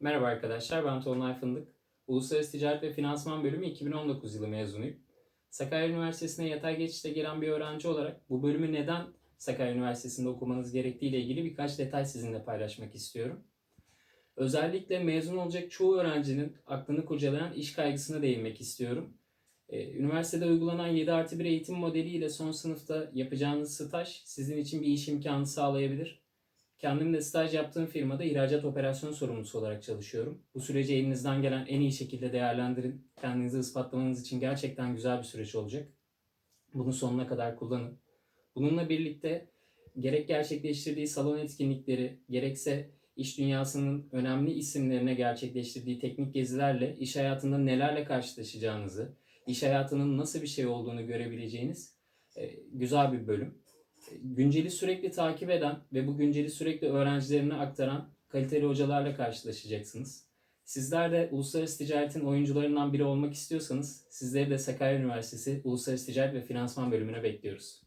Merhaba arkadaşlar, ben Tolunay Fındık. Uluslararası Ticaret ve Finansman Bölümü 2019 yılı mezunuyum. Sakarya Üniversitesi'ne yatay geçişte giren bir öğrenci olarak bu bölümü neden Sakarya Üniversitesi'nde okumanız gerektiği ile ilgili birkaç detay sizinle paylaşmak istiyorum. Özellikle mezun olacak çoğu öğrencinin aklını kurcalayan iş kaygısına değinmek istiyorum. Ee, Üniversitede uygulanan 7 artı 1 eğitim modeliyle son sınıfta yapacağınız staj sizin için bir iş imkanı sağlayabilir. Kendim de staj yaptığım firmada ihracat operasyon sorumlusu olarak çalışıyorum. Bu süreci elinizden gelen en iyi şekilde değerlendirin. Kendinizi ispatlamanız için gerçekten güzel bir süreç olacak. Bunu sonuna kadar kullanın. Bununla birlikte gerek gerçekleştirdiği salon etkinlikleri, gerekse iş dünyasının önemli isimlerine gerçekleştirdiği teknik gezilerle iş hayatında nelerle karşılaşacağınızı, iş hayatının nasıl bir şey olduğunu görebileceğiniz e, güzel bir bölüm günceli sürekli takip eden ve bu günceli sürekli öğrencilerine aktaran kaliteli hocalarla karşılaşacaksınız. Sizler de uluslararası ticaretin oyuncularından biri olmak istiyorsanız sizleri de Sakarya Üniversitesi Uluslararası Ticaret ve Finansman bölümüne bekliyoruz.